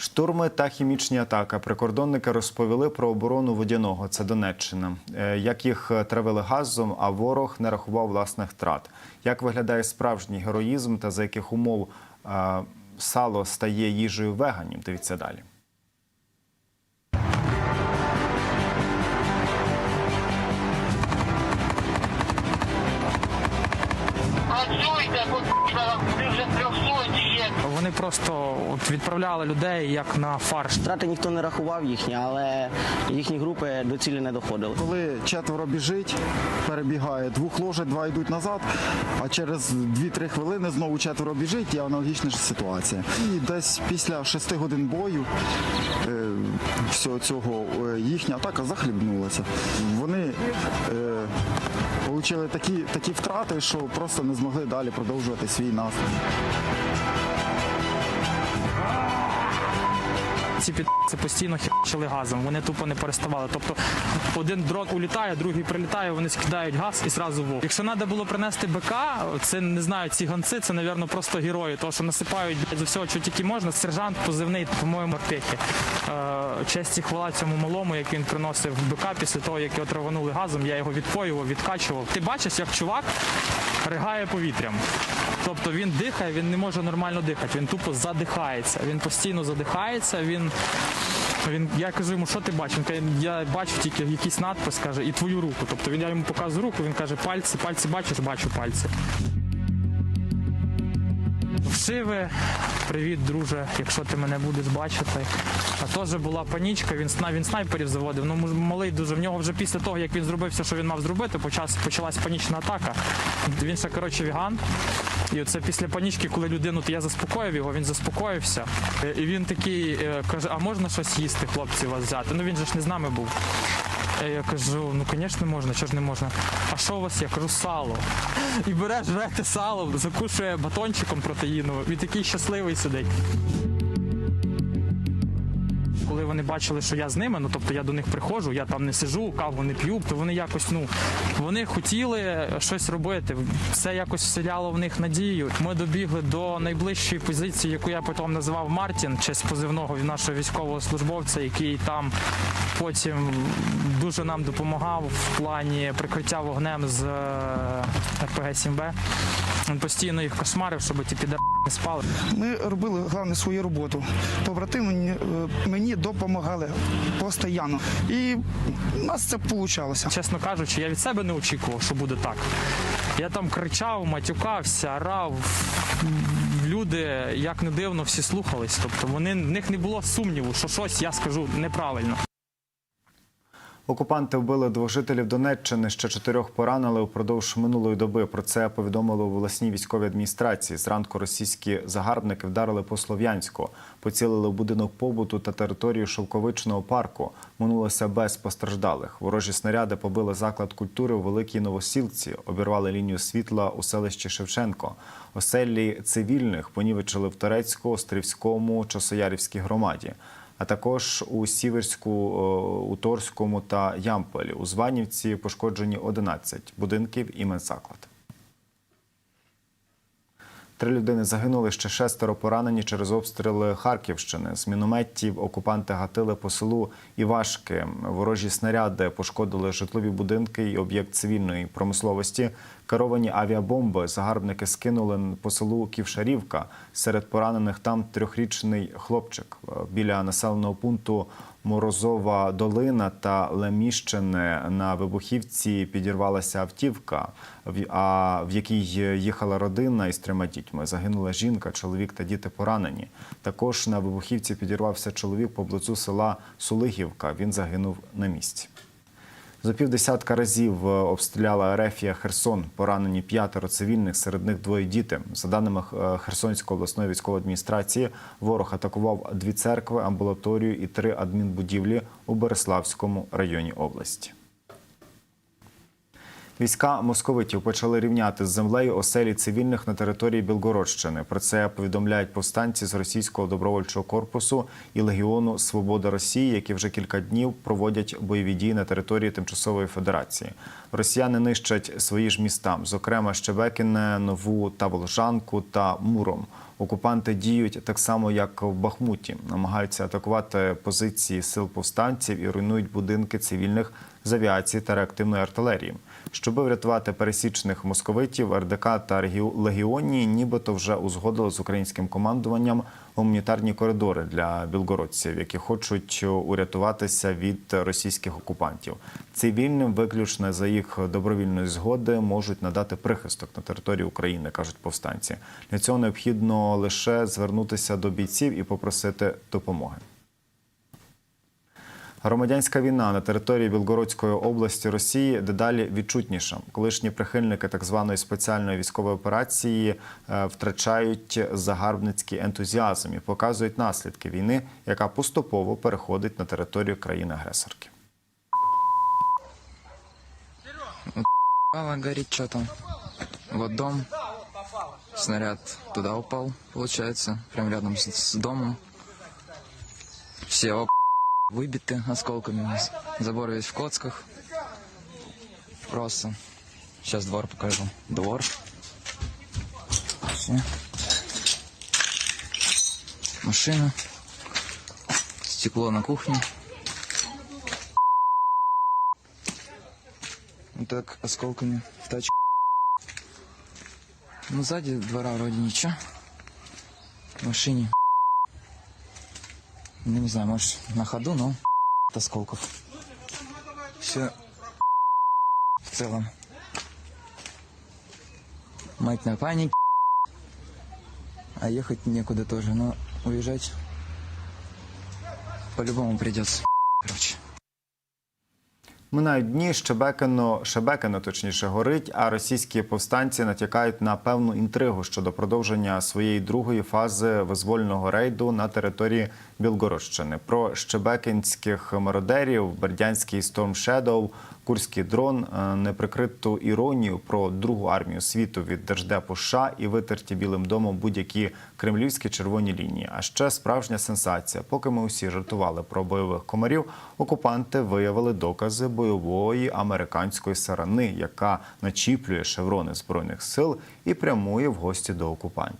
Штурми та хімічні атаки. Прикордонники розповіли про оборону водяного. Це Донеччина. Е, Як їх травили газом, а ворог не рахував власних втрат. Як виглядає справжній героїзм та за яких умов е, сало стає їжею веганів? Дивіться далі. Працюйте, ви вже трьохсоті є. Вони просто от відправляли людей як на фарш. Втрати ніхто не рахував їхні, але їхні групи до цілі не доходили. Коли четверо біжить, перебігає, двох ложить, два йдуть назад, а через 2-3 хвилини знову четверо біжить і аналогічна ж ситуація. І десь після 6 годин бою е, всього цього е, їхня атака захлібнулася. Вони отримали такі, такі втрати, що просто не змогли далі продовжувати свій наступ. Ці підці постійно херчили газом. Вони тупо не переставали. Тобто один дрон улітає, другий прилітає, вони скидають газ і зразу вогонь. Якщо треба було принести БК, це не знаю, ці ганці, це, напевно, просто герої. Тому що насипають з усього, що тільки можна. Сержант позивний, по-моєму, морпехи. Е, честь і хвала цьому малому, як він приносив БК після того, як його траванули газом, я його відпоював, відкачував. Ти бачиш, як чувак ригає повітрям. Тобто він дихає, він не може нормально дихати, він тупо задихається. Він постійно задихається. Він, він я кажу йому, що ти каже, я бачу тільки якийсь надпис, каже, і твою руку. Тобто він я йому показую руку, він каже, пальці, пальці бачиш, бачу пальці. Вшиви, привіт, друже, якщо ти мене будеш бачити. А теж була панічка, він, він снайперів заводив. Ну, малий дуже. В нього вже після того, як він зробив все, що він мав зробити, почалась, почалась панічна атака. Він ще, коротше, віган. І оце після панічки, коли людину, я заспокоїв його, він заспокоївся. Е, І він такий е, каже: а можна щось їсти, хлопці, вас взяти? Ну він же ж не з нами був. Е, Я кажу, ну звісно можна, чого ж не можна. А що у вас є? Кажу, сало. І бере, жрете сало, закушує батончиком протеїновим. Він такий щасливий сидить. Вони бачили, що я з ними, ну тобто я до них приходжу, я там не сижу, каву не п'ю, то вони якось, ну вони хотіли щось робити. Все якось вселяло в них надію. Ми добігли до найближчої позиції, яку я потім називав Мартін, честь позивного нашого військового службовця, який там потім дуже нам допомагав в плані прикриття вогнем з РПГ-7Б. Він постійно їх кошмарив, щоб ті підари не спали. Ми робили головне свою роботу. Побратими мені, е, допомагали постійно. І у нас це вийшло. Чесно кажучи, я від себе не очікував, що буде так. Я там кричав, матюкався, орав. Люди, як не дивно, всі слухались. Тобто вони, в них не було сумніву, що щось я скажу неправильно. Окупанти вбили двох жителів Донеччини, ще чотирьох поранили упродовж минулої доби. Про це повідомили у власній військовій адміністрації. Зранку російські загарбники вдарили по Слов'янську, поцілили в будинок побуту та територію шовковичного парку. Минулося без постраждалих. Ворожі снаряди побили заклад культури у Великій Новосілці, обірвали лінію світла у селищі Шевченко. Оселі цивільних понівечили в Терецьку, Острівському, Часоярівській громаді а також у Сіверську, у Торському та Ямполі. У Званівці пошкоджені 11 будинків і медзаклад. Три людини загинули, ще шестеро поранені через обстріли Харківщини. З мінометів окупанти гатили по селу Івашки. Ворожі снаряди пошкодили житлові будинки і об'єкт цивільної промисловості. Керовані авіабомби загарбники скинули по селу Ківшарівка. Серед поранених там трьохрічний хлопчик біля населеного пункту Морозова долина та Леміщини на вибухівці підірвалася автівка, а в якій їхала родина із трьома дітьми. Загинула жінка, чоловік та діти поранені. Також на вибухівці підірвався чоловік поблизу села Сулигівка. Він загинув на місці. За півдесятка разів е, обстріляла Ерефія Херсон. Поранені п'ятеро цивільних, серед них двоє діти. За даними е, Херсонської обласної військової адміністрації, ворог атакував дві церкви, амбулаторію і три адмінбудівлі у Береславському районі області. Війська московитів почали рівняти з землею оселі цивільних на території Білгородщини. Про це повідомляють повстанці з російського добровольчого корпусу і легіону Свобода Росії, які вже кілька днів проводять бойові дії на території Тимчасової Федерації. Росіяни нищать свої ж міста, зокрема Щебекіне, Нову та Волжанку та Муром. Окупанти діють так само, як в Бахмуті, намагаються атакувати позиції сил повстанців і руйнують будинки цивільних з авіації та реактивної артилерії. Щоби врятувати пересічних московитів, РДК та легіонії нібито вже узгодили з українським командуванням гуманітарні коридори для білгородців, які хочуть урятуватися від російських окупантів. Цивільним виключно за їх добровільної згоди можуть надати прихисток на території України, кажуть повстанці. Для цього необхідно лише звернутися до бійців і попросити допомоги. Громадянська війна на території Білгородської області Росії дедалі відчутніша. Колишні прихильники так званої спеціальної військової операції е, втрачають загарбницький ентузіазм і показують наслідки війни, яка поступово переходить на територію країни-агресорки. Горит что-то. Вот дом. Снаряд туда упал, получается. Прям рядом с, с домом. Все окна выбиты осколками. Забор весь в коцках. Просто. Сейчас двор покажу. Двор. Всё. Машина. Стекло на кухне. Вот так осколками в тачке. Ну, сзади двора вроде ничего. В машине. Ну, не знаю, может, на ходу, но осколков. Все в целом. Мать на панике. А ехать некуда тоже, но уезжать по-любому придется. Минають дні Щебекино, Шебекино точніше горить, а російські повстанці натякають на певну інтригу щодо продовження своєї другої фази визвольного рейду на території Білгородщини. Про щебекинських мародерів, бердянський Storm Shadow, курський дрон, е, неприкриту іронію про другу армію світу від держдепу США і витерті білим домом будь-які кремлівські червоні лінії. А ще справжня сенсація. Поки ми усі жартували про бойових комарів, окупанти виявили докази бойової американської сарани, яка начіплює шеврони збройних сил і прямує в гості до окупантів.